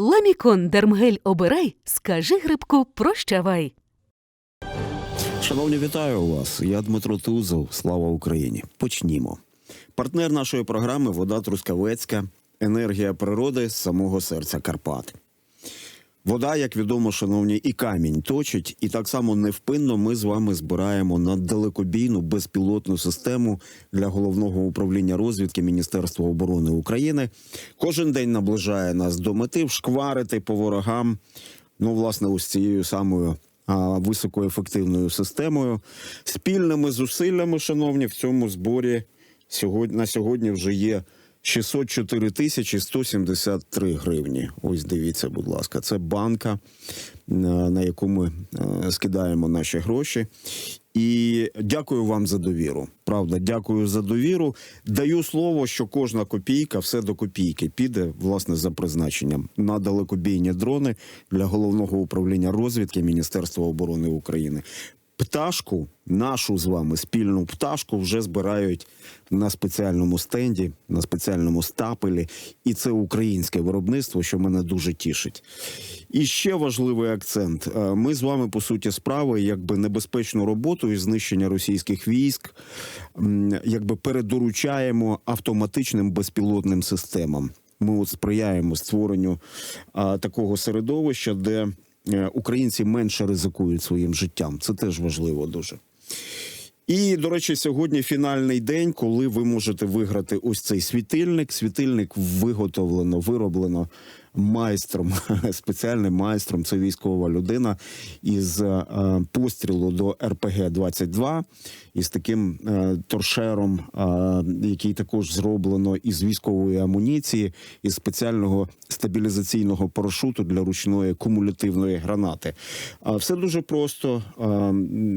Ламікон Дермгель обирай, скажи грибку прощавай. Шановні, вітаю вас. Я Дмитро Тузов. Слава Україні. Почнімо. Партнер нашої програми Вода Трускавецька, енергія природи з самого серця Карпат. Вода, як відомо, шановні, і камінь точить, і так само невпинно ми з вами збираємо на далекобійну безпілотну систему для головного управління розвідки Міністерства оборони України. Кожен день наближає нас до мети вшкварити по ворогам. Ну, власне, ось цією самою а, високоефективною системою. Спільними зусиллями, шановні, в цьому зборі сьогодні на сьогодні вже є 604 тисячі 173 гривні. Ось дивіться, будь ласка, це банка, е, на яку ми е, скидаємо наші гроші. І дякую вам за довіру. Правда, дякую за довіру. Даю слово, що кожна копійка, все до копійки, піде власне за призначенням на далекобійні дрони для головного управління розвідки Міністерства оборони України. Пташку, нашу з вами спільну пташку, вже збирають на спеціальному стенді, на спеціальному стапелі, і це українське виробництво, що мене дуже тішить. І ще важливий акцент: Е, ми з вами по суті справи, якби небезпечну роботу і знищення російських військ, якби передоручаємо автоматичним безпілотним системам. Ми от сприяємо створенню а, такого середовища, де українці менше ризикують своїм життям. Це теж важливо дуже. І, до речі, сьогодні фінальний день, коли ви можете виграти ось цей світильник. Світильник виготовлено, вироблено майстром, спеціальним майстром. Це військова людина із е, пострілу до РПГ 22 із таким е, торшером, е, який також зроблено із військової амуніції, із спеціального стабілізаційного парашуту для ручної кумулятивної гранати. А все дуже просто.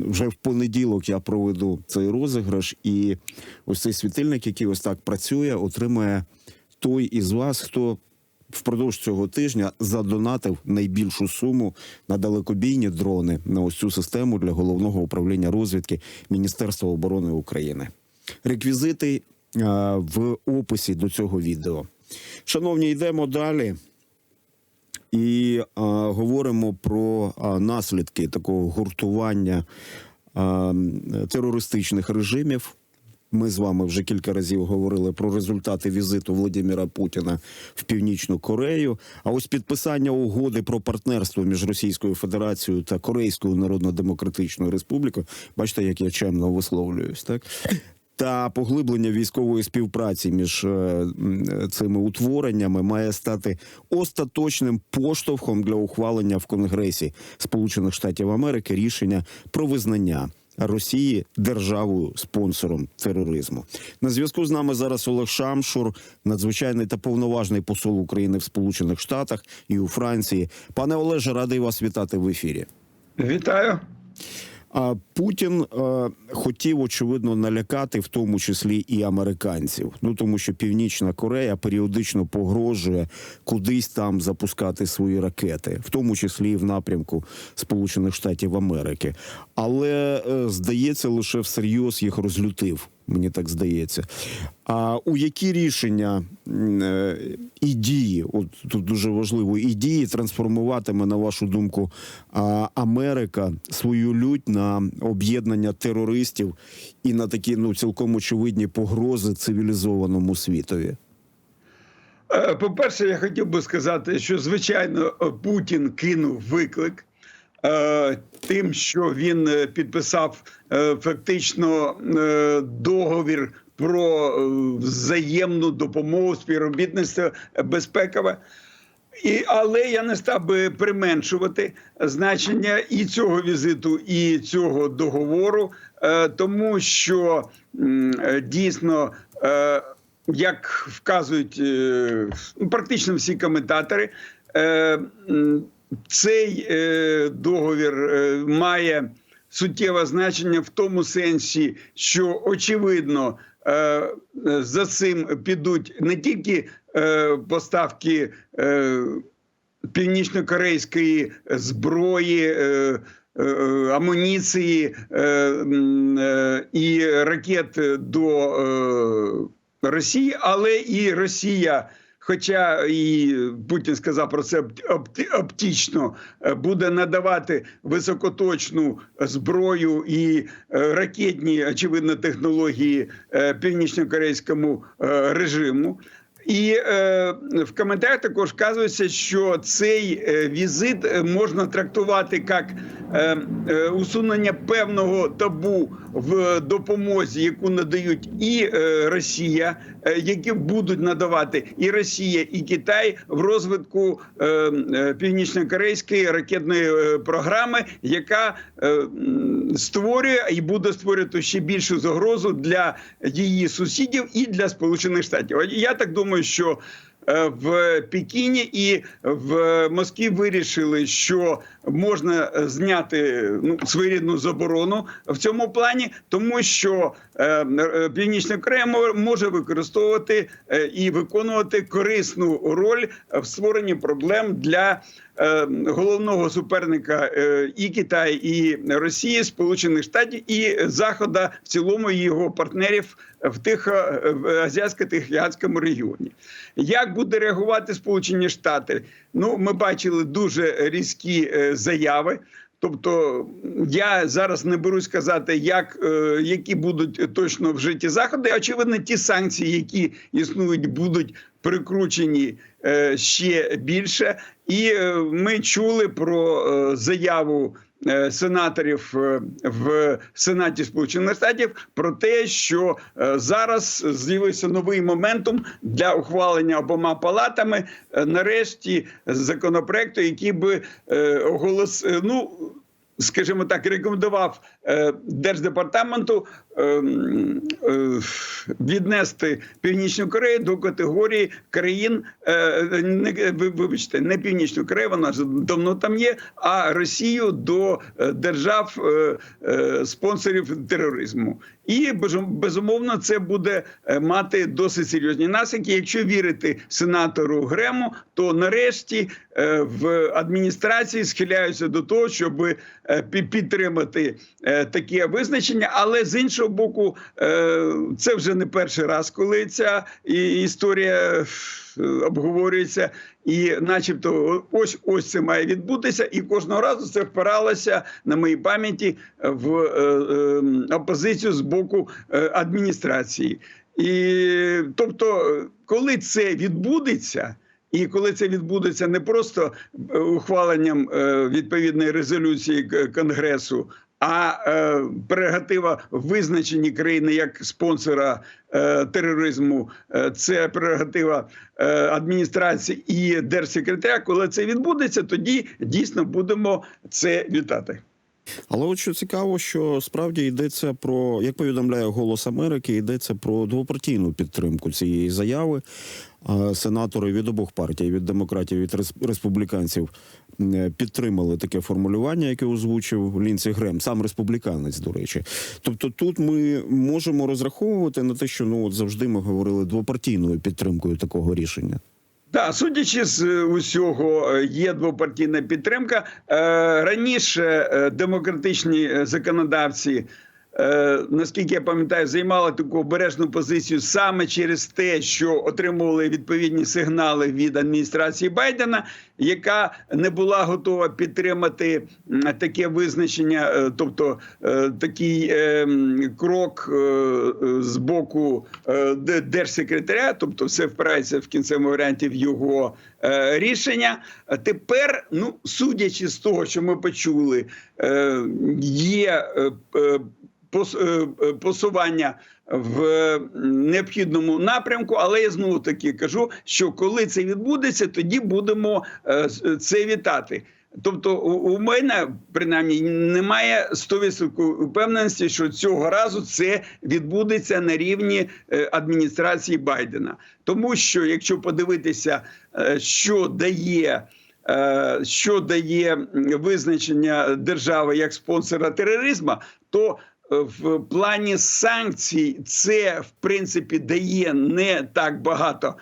Вже в понеділок я проведу цей розіграш, і ось цей світильник, який ось так працює, отримає той із вас, хто впродовж цього тижня задонатив найбільшу суму на далекобійні дрони на ось цю систему для головного управління розвідки Міністерства оборони України. Реквізити е, в описі до цього відео. Шановні, йдемо далі. І а, говоримо про а, наслідки такого гуртування а, терористичних режимів. Ми з вами вже кілька разів говорили про результати візиту Володимира Путіна в Північну Корею. А ось підписання угоди про партнерство між Російською Федерацією та Корейською Народно-Демократичною Республікою. Бачите, як я чемно висловлююсь, так? Та поглиблення військової співпраці між е, цими утвореннями має стати остаточним поштовхом для ухвалення в Конгресі Сполучених Штатів Америки рішення про визнання Росії державою спонсором тероризму. На зв'язку з нами зараз Олег Шамшур, надзвичайний та повноважний посол України в Сполучених Штатах і у Франції. Пане Олеже, радий вас вітати в ефірі. Вітаю. Путін е, хотів очевидно налякати, в тому числі і американців. Ну тому що Північна Корея періодично погрожує кудись там запускати свої ракети, в тому числі і в напрямку Сполучених Штатів Америки. Але е, здається, лише всерйоз їх розлютив. Мені так здається. А у які рішення е, і дії, от тут дуже важливо, і дії трансформуватиме, на вашу думку, Америка свою лють на об'єднання терористів і на такі ну цілком очевидні погрози цивілізованому світові? Е, По-перше, я хотів би сказати, що звичайно Путін кинув виклик тим, що він е, підписав е, фактично е, договір про е, взаємну допомогу співробітництво безпекове. І, але я не став би применшувати значення і цього візиту, і цього договору, е, тому що е, дійсно, е, як вказують е, практично всі коментатори, е, цей е, договір е, має суттєве значення в тому сенсі, що очевидно е, за цим підуть не тільки поставки північно-корейської зброї. Амуніції і ракет до Росії, але і Росія Хоча і Путін сказав про це опт- оптично, е, буде надавати високоточну зброю і е, ракетні, очевидно, технології е, північно-корейському режиму. І е, в коментарях також вказується, що цей візит можна трактувати як е, е, усунення певного табу в допомозі, яку надають і е, Росія, які будуть надавати і Росія, і Китай в розвитку е, е, північно-корейської ракетної е, програми, яка е, створює і буде створювати ще більшу загрозу для її сусідів і для Сполучених Штатів. Я так думаю, що е, в Пекіні і в Москві вирішили, що можна е, зняти ну, своєрідну заборону в цьому плані, тому що е, е, Північна Корея може використовувати е, і виконувати корисну роль в створенні проблем для е, головного суперника е, і Китаю, і Росії, Сполучених Штатів і Захода в цілому його партнерів в тихо в азіатсько-тихоокеанському регіоні. Як буде реагувати Сполучені Штати? Ну, ми бачили дуже різкі е, заяви. Тобто я зараз не берусь сказати, як, е, які будуть точно вжиті заходи. Очевидно, ті санкції, які існують, будуть прикручені е, ще більше. І е, ми чули про е, заяву е, сенаторів е, в Сенаті Сполучених Штатів про те, що е, зараз з'явився новий моментум для ухвалення обома палатами е, нарешті законопроекту, який би е, оголос, е, ну скажімо так, рекомендував е, держдепартаменту е, е, віднести Північну Корею до категорії країн, е, не ви- вибачте, не Північну Корею, вона ж давно там є, а Росію до е, держав е, е, спонсорів тероризму. І безум- безумовно це буде е, мати досить серйозні наслідки. Якщо вірити сенатору Грему, то нарешті е, в адміністрації схиляються до того, щоб е, підтримати е, таке визначення. Але з іншого боку, е, це вже не перший раз, коли ця історія е, обговорюється, і, начебто, ось ось це має відбутися, і кожного разу це впиралося на моїй пам'яті в е, е, опозицію з боку е, адміністрації. І тобто, коли це відбудеться. І коли це відбудеться не просто е, ухваленням е, відповідної резолюції Конгресу, а е, прерогатива визначені країни як спонсора е, тероризму, е, це прерогатива е, адміністрації і держсекретаря. Коли це відбудеться, тоді дійсно будемо це вітати. Але от що цікаво, що справді йдеться про, як повідомляє Голос Америки, йдеться про двопартійну підтримку цієї заяви. Сенатори від обох партій, від демократів, від рес- республіканців, підтримали таке формулювання, яке озвучив Лінсі Грем, сам республіканець, до речі. Тобто, тут ми можемо розраховувати на те, що ну от завжди ми говорили двопартійною підтримкою такого рішення. Так, судячи з е, усього, е, є двопартійна підтримка. Е, Раніше е, демократичні е, законодавці, е, наскільки я пам'ятаю, займали таку обережну позицію саме через те, що отримували відповідні сигнали від адміністрації Байдена, яка не була готова підтримати таке визначення, е, тобто е, такий е, крок е, е, з боку е, держсекретаря, тобто все впирається в кінцевому варіанті в його е, рішення. Тепер, ну судячи з того, що ми почули, е, є е, е, пос- е, е, посування в необхідному напрямку, але я знову таки кажу, що коли це відбудеться, тоді будемо е, це вітати. Тобто, у мене принаймні немає 100% впевненості, що цього разу це відбудеться на рівні е, адміністрації Байдена, тому що якщо подивитися, е, що дає. е, Що дає визначення держави як спонсора тероризму, то в плані санкцій це в принципі дає не так багато.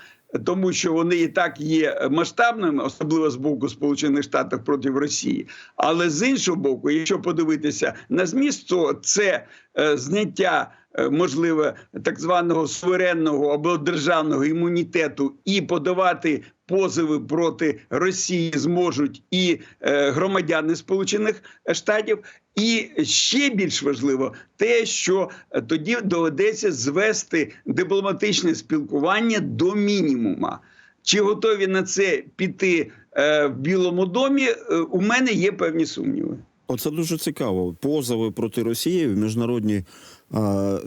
Тому що вони і так є масштабними, особливо з боку Сполучених Штатів проти Росії. Але з іншого боку, якщо подивитися на зміст, то це е, зняття е, можливе так званого суверенного або державного імунітету і подавати позови проти Росії зможуть і е, громадяни Сполучених Штатів. І ще більш важливо те, що е, тоді доведеться звести дипломатичне спілкування до мінімума. Чи готові на це піти е, в Білому домі? У мене є певні сумніви. Оце дуже цікаво. Позови проти Росії в міжнародні а,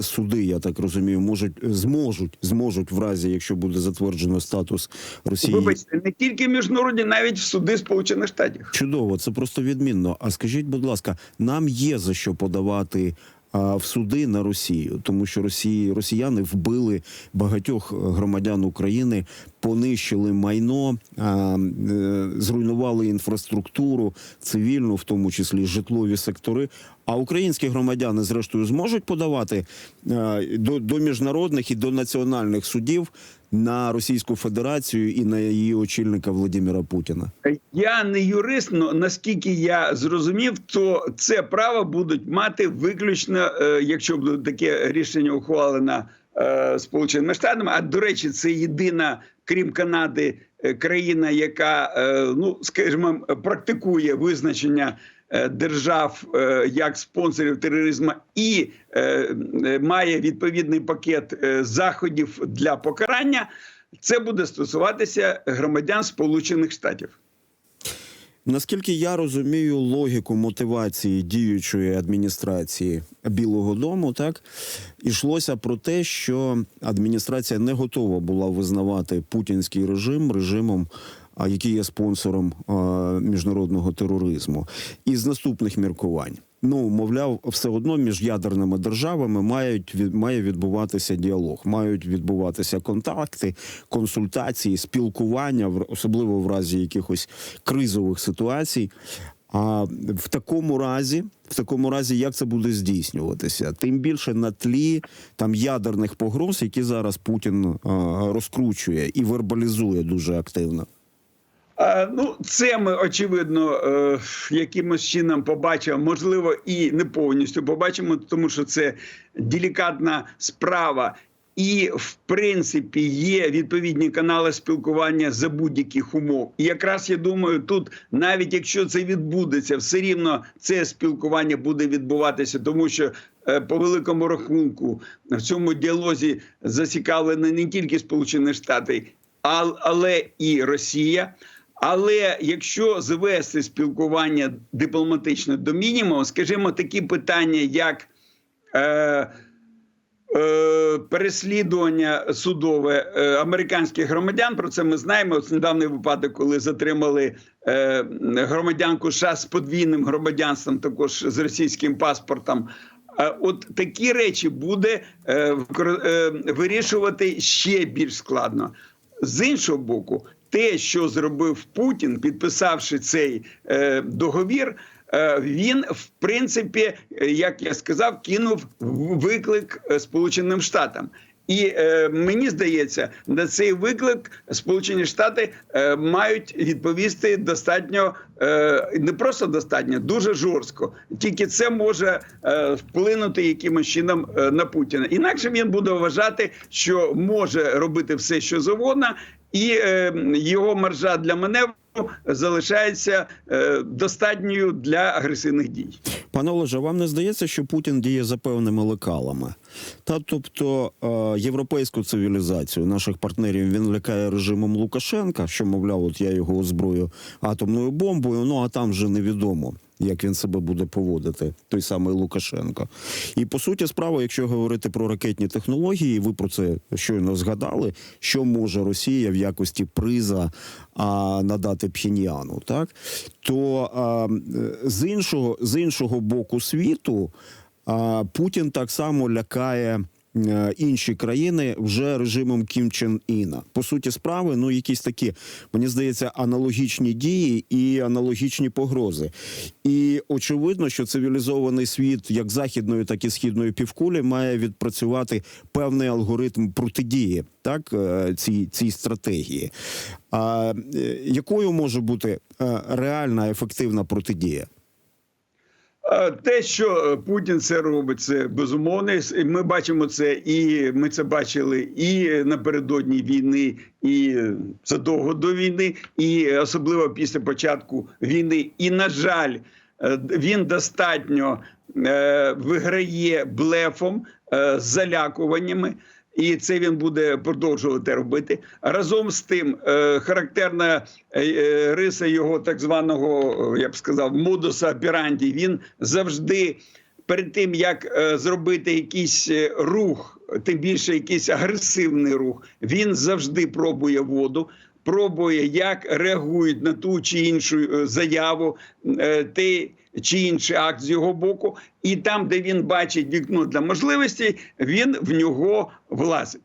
суди, я так розумію, можуть зможуть зможуть в разі, якщо буде затверджено статус Росії. Вибачте, не тільки міжнародні, навіть в суди Сполучених Штатів. Чудово, це просто відмінно. А скажіть, будь ласка, нам є за що подавати в суди на Росію, тому що Росії росіяни вбили багатьох громадян України, понищили майно, е, зруйнували інфраструктуру, цивільну, в тому числі житлові сектори. А українські громадяни, зрештою, зможуть подавати е, до, до міжнародних і до національних судів на Російську Федерацію і на її очільника Владимира Путіна. Я не юрист, але наскільки я зрозумів, то це право будуть мати виключно, е, якщо буде таке рішення ухвалено е, Сполученими Штатами. А до речі, це єдина, крім Канади, е, країна, яка ну скажімо, практикує визначення. Е, Держав е, як спонсорів тероризму і е, має відповідний пакет заходів для покарання, це буде стосуватися громадян Сполучених Штатів. Наскільки я розумію логіку мотивації діючої адміністрації Білого Дому, так ішлося про те, що адміністрація не готова була визнавати путінський режим режимом, який є спонсором міжнародного тероризму, із наступних міркувань. Ну, мовляв, все одно між ядерними державами мають від має відбуватися діалог, мають відбуватися контакти, консультації, спілкування, особливо в разі якихось кризових ситуацій. А в такому разі, в такому разі, як це буде здійснюватися? Тим більше на тлі там ядерних погроз, які зараз Путін а, розкручує і вербалізує дуже активно. А, ну, це ми очевидно е, якимось чином побачимо, можливо, і не повністю побачимо, тому що це делікатна справа. І в принципі є відповідні канали спілкування за будь-яких умов. І якраз я думаю, тут навіть якщо це відбудеться, все рівно це спілкування буде відбуватися, тому що е, по великому рахунку в цьому діалозі зацікавлені не тільки Сполучені Штати, але і Росія. Але якщо звести спілкування дипломатичне до мінімуму, скажімо, такі питання, як е, е, переслідування судове е, американських громадян, про це ми знаємо. От недавній випадок, коли затримали е, громадянку США з подвійним громадянством, також з російським паспортом. Е, От такі речі буде е, е, вирішувати ще більш складно. З іншого боку, те, що зробив Путін, підписавши цей е, договір, е, він в принципі, е, як я сказав, кинув виклик е, Сполученим Штатам. І е, мені здається, на цей виклик Сполучені Штати е, мають відповісти достатньо е, не просто достатньо, дуже жорстко. Тільки це може е, вплинути якимось чином на Путіна. Інакше він буде вважати, що може робити все, що завгодно, і е, його маржа для маневру залишається е, достатньою для агресивних дій. Пане Олеже, вам не здається, що Путін діє за певними лекалами? Та тобто е, європейську цивілізацію наших партнерів він лякає режимом Лукашенка, що мовляв, от я його озброю атомною бомбою. Ну а там вже невідомо. Як він себе буде поводити, той самий Лукашенко, і по суті, справа, якщо говорити про ракетні технології, ви про це щойно згадали, що може Росія в якості приза а, надати Пхеньяну, так то а, з іншого з іншого боку світу а, Путін так само лякає. Е, Інші країни вже режимом Кім Чен Іна. По суті справи, ну якісь такі, мені здається, аналогічні дії і аналогічні погрози. І очевидно, що цивілізований світ, як західної, так і східної півкулі, має відпрацювати певний алгоритм протидії так е, цій, цій стратегії. А е, якою може бути реальна ефективна протидія? Е, Те, що е, Путін це робить, це безумовно. Ми бачимо це, і ми це бачили і напередодні війни, і задовго до війни, і особливо після початку війни. І на жаль, е, він достатньо виграє блефом, залякуваннями. І це він буде продовжувати робити. Разом з тим, е, характерна е, е, риса його так званого, я б сказав, модуса операнді, Він завжди перед тим як зробити якийсь рух, тим більше якийсь агресивний рух, він завжди пробує воду. Пробує, як реагують на ту чи іншу заяву, те чи інший акт з його боку, і там, де він бачить вікно для можливостей, він в нього влазить.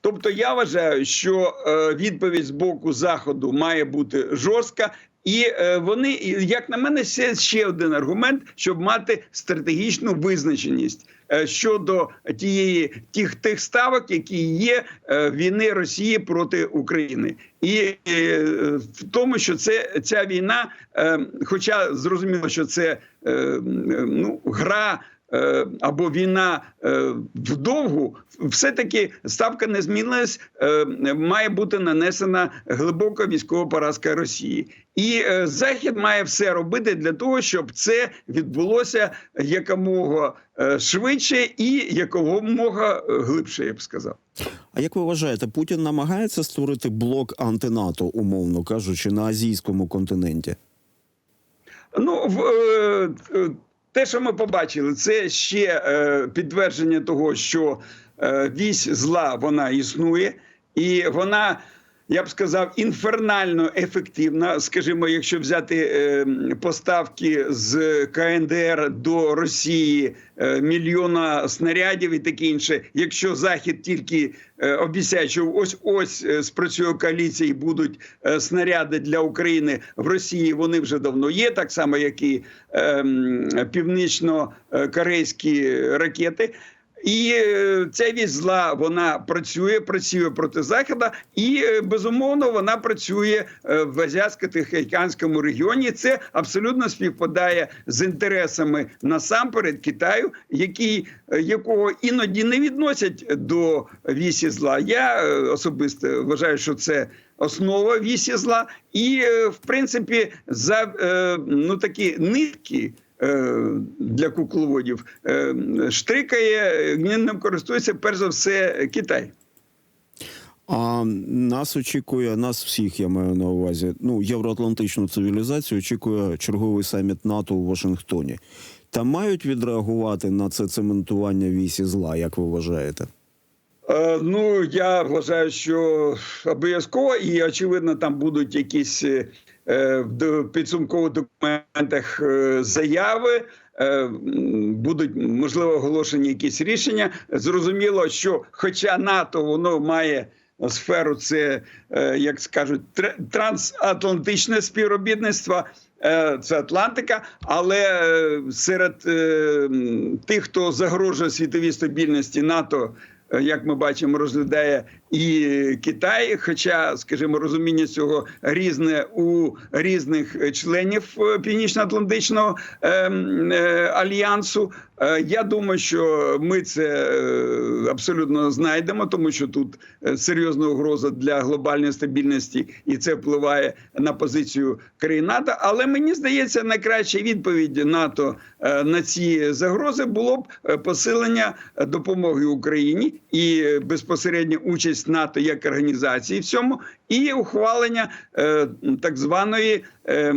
Тобто, я вважаю, що е, відповідь з боку заходу має бути жорстка. І е, вони, як на мене, це ще один аргумент, щоб мати стратегічну визначеність щодо тієї тих тих ставок, які є е, війни Росії проти України, і е, в тому, що це ця війна, е, хоча зрозуміло, що це е, ну гра. Е, Або війна е, вдовгу, все-таки ставка не змінилась. е, Має бути нанесена глибока військова поразка Росії, і Захід має все робити для того, щоб це відбулося якомога швидше і якомога глибше, я б сказав. А як ви вважаєте, Путін намагається створити блок антинато, умовно кажучи, на азійському континенті? Ну, в, те, що ми побачили, це ще е, підтвердження того, що е, вісь зла вона існує, і вона, я б сказав, інфернально ефективна. Скажімо, якщо взяти е, поставки з КНДР до Росії е, мільйона снарядів і таке інше, якщо Захід тільки е, обіцяє, що ось ось спрацює коаліція і будуть снаряди для України в Росії. Вони вже давно є, так само як і північно-корейські ракети. І е, ця вісь зла вона працює, працює проти заходу, і е, безумовно вона працює е, в азіатсько-тихоокеанському регіоні. Це абсолютно співпадає з інтересами насамперед Китаю, який якого іноді не відносять до вісі зла. Я особисто вважаю, що це. Основа вісі зла, і в принципі за ну такі нитки для кукловодів е, штрикає, ним користується перш за все Китай. А нас очікує, нас всіх, я маю на увазі, ну, євроатлантичну цивілізацію очікує черговий саміт НАТО у Вашингтоні. Та мають відреагувати на це цементування вісі зла, як ви вважаєте? Е, Ну, я вважаю, що обов'язково і очевидно, там будуть якісь е, в до- підсумкових документах е, заяви. е, Будуть можливо оголошені якісь рішення. Зрозуміло, що хоча НАТО воно має сферу, це е, як скажуть, тр- трансатлантичне співробітництво. е, Це Атлантика, але е, серед е, тих, хто загрожує світовій стабільності НАТО, е, як ми бачимо, розглядає і Китай. Хоча, скажімо, розуміння цього різне у різних членів е, Північно-Атлантичного е, м, е, альянсу. Е, Я думаю, що ми це абсолютно знайдемо, тому що тут серйозна угроза для глобальної стабільності, і це впливає на позицію країн НАТО. Але мені здається, найкраща відповідь НАТО на ці загрози було б посилення допомоги Україні і безпосередня участь НАТО як організації в цьому, і ухвалення е, так званої е,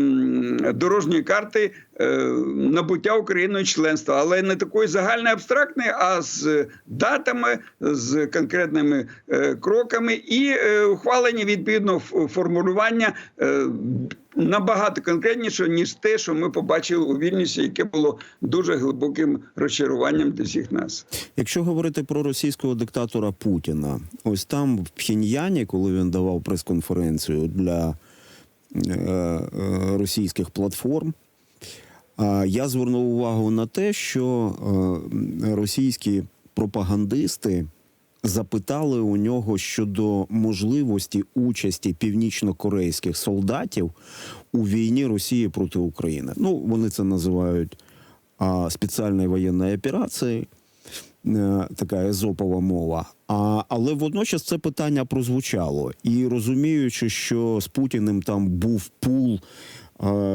дорожньої карти е, набуття Україною членства, але не такої загальної абстрактної, а з датами, з конкретними е, кроками, і е, ухвалення відповідно формулювання. е, Набагато конкретніше ніж те, що ми побачили у Вільнюсі, яке було дуже глибоким розчаруванням для всіх нас. Якщо говорити про російського диктатора Путіна, ось там в Пхеньяні, коли він давав прес-конференцію для е, е, російських платформ, я звернув увагу на те, що е, російські пропагандисти запитали у нього щодо можливості участі північно-корейських солдатів у війні Росії проти України. Ну, вони це називають а, спеціальної воєнної операції. Е, Така езопова мова. А, але водночас це питання прозвучало. І розуміючи, що з Путіним там був пул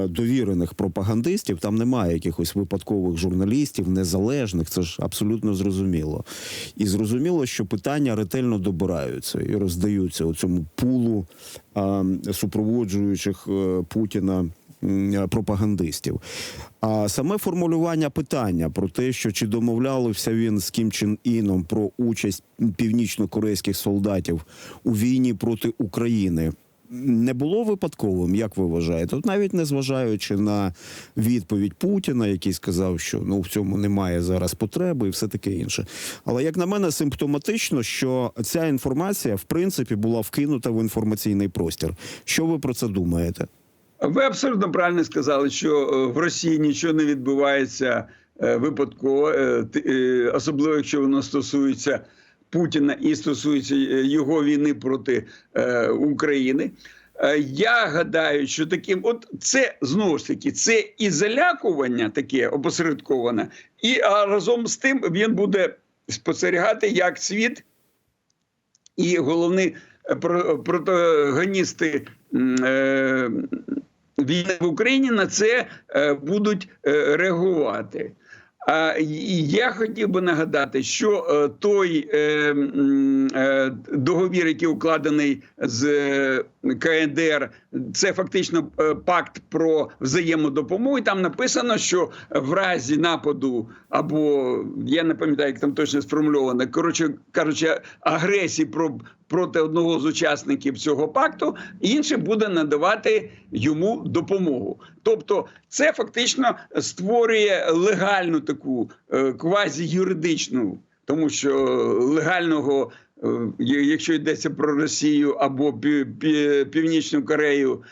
довірених пропагандистів, там немає якихось випадкових журналістів, незалежних, це ж абсолютно зрозуміло. І зрозуміло, що питання ретельно добираються і роздаються у цьому пулу е, супроводжуючих е, Путіна пропагандистів. А саме формулювання питання про те, що чи домовлявся він з Кім Чен Іном про участь північно-корейських солдатів у війні проти України. Не було випадковим, як ви вважаєте? От навіть не зважаючи на відповідь Путіна, який сказав, що ну в цьому немає зараз потреби і все таке інше. Але як на мене, симптоматично, що ця інформація в принципі була вкинута в інформаційний простір. Що ви про це думаєте? Ви абсолютно правильно сказали, що е, в Росії нічого не відбувається е, випадково, е, особливо якщо воно стосується Путіна і стосується е, його війни проти е, України. Е, Я гадаю, що таким, от це знову ж таки, це і залякування таке опосередковане, і а разом з тим він буде спостерігати, як світ і головні е, про- протагоністи е, війни в Україні на це будуть реагувати. Я хотів би нагадати, що е, той е, е, договір, який укладений з КНДР, це фактично е, пакт про взаємодопомогу. І Там написано, що в разі нападу або я не пам'ятаю, як там точно сформульовано, коротше кажучи, агресії про проти одного з учасників цього пакту, інший буде надавати йому допомогу. Тобто, це фактично створює легальну таку е, квазі-юридичну, тому що легального, якщо йдеться про Росію або Пі- Пі- Північну Корею,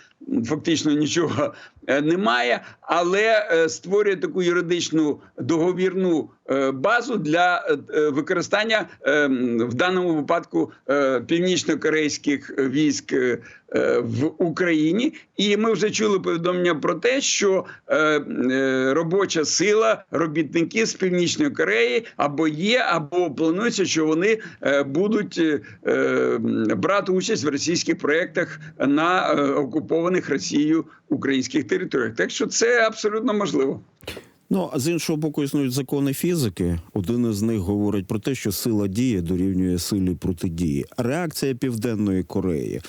фактично нічого е, немає, але е, створює таку юридичну договірну е, базу для е, використання е, в даному випадку е, північно-корейських військ е, е, в Україні. І ми вже чули повідомлення про те, що е, е, робоча сила, робітники з північної Кореї або є, або планується, що вони е, будуть е, е, брати участь в російських проєктах на е, окупованих Росією українських територіях. Так що це абсолютно можливо. Ну а з іншого боку, існують закони фізики. Один із них говорить про те, що сила дії дорівнює силі протидії. Реакція Південної Кореї.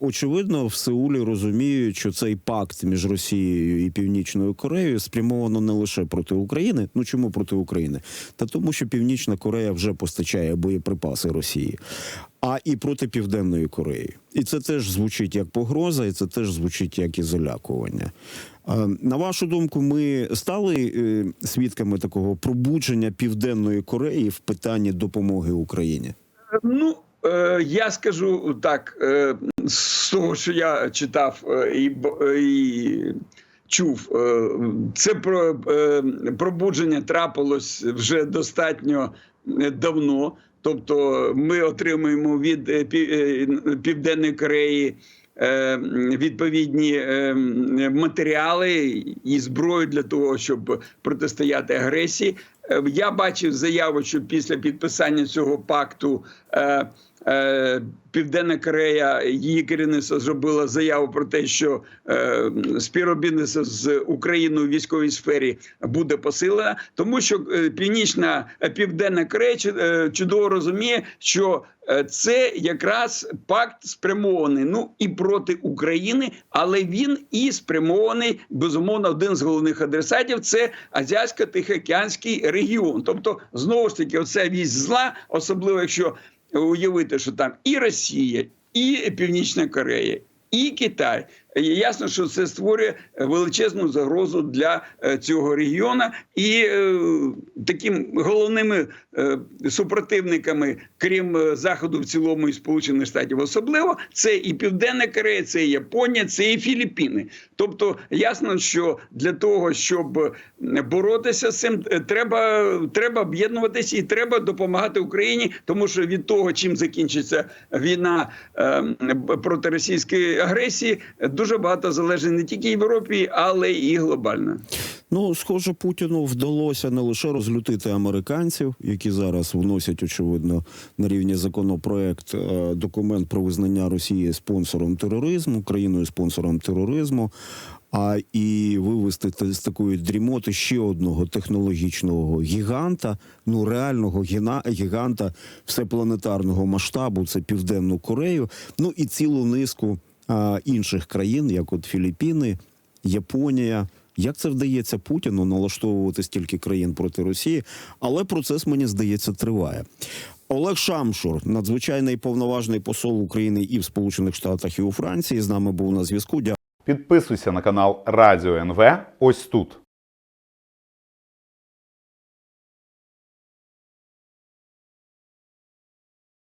Очевидно, в Сеулі розуміють, що цей пакт між Росією і Північною Кореєю спрямовано не лише проти України. Ну чому проти України? Та тому, що Північна Корея вже постачає боєприпаси Росії, а і проти Південної Кореї. І це теж звучить як погроза, і це теж звучить як і залякування. На вашу думку, ми стали е, свідками такого пробудження Південної Кореї в питанні допомоги Україні? Ну е, я скажу так: е, з того, що я читав і, і чув, це про пробудження трапилось вже достатньо давно. Тобто, ми отримуємо від е, е, Південної Кореї. е, Відповідні матеріали і зброю для того, щоб протистояти агресії. Е, Я бачив заяву, що після підписання цього пакту е, е, Південна Корея, її керівництво зробила заяву про те, що співробітництво з Україною у військовій сфері буде посилена, тому що північна південна Корея чудово розуміє, що це якраз пакт спрямований ну і проти України, але він і спрямований безумовно один з головних адресатів це азіатсько-тихоокеанський регіон. Тобто, знову ж таки, оця вість зла, особливо якщо уявити, що там і Росія, і Північна Корея, і Китай. Ясно, що це створює величезну загрозу для е, цього регіону, і е, таким головними е, супротивниками, крім е, заходу в цілому і Сполучених Штатів, особливо це і Південна Корея, це і Японія, це і Філіппіни. Тобто, ясно, що для того, щоб е, боротися з цим, е, треба, треба об'єднуватися і треба допомагати Україні, тому що від того, чим закінчиться війна е, проти російської агресії, дуже багато залежить не тільки Європі, але і глобально. Ну, схоже, Путіну вдалося не лише розлютити американців, які зараз вносять, очевидно, на рівні законопроект е, документ про визнання Росії спонсором тероризму, країною спонсором тероризму, а і вивести з такої дрімоти ще одного технологічного гіганта, ну реального гіганта всепланетарного масштабу, це Південну Корею, ну і цілу низку інших країн, як от Філіппіни, Японія. Як це вдається Путіну налаштовувати стільки країн проти Росії? Але процес, мені здається, триває. Олег Шамшур, надзвичайний повноважний посол України і в Сполучених Штатах, і у Франції, з нами був на зв'язку. Дякую. Підписуйся на канал Радіо НВ ось тут.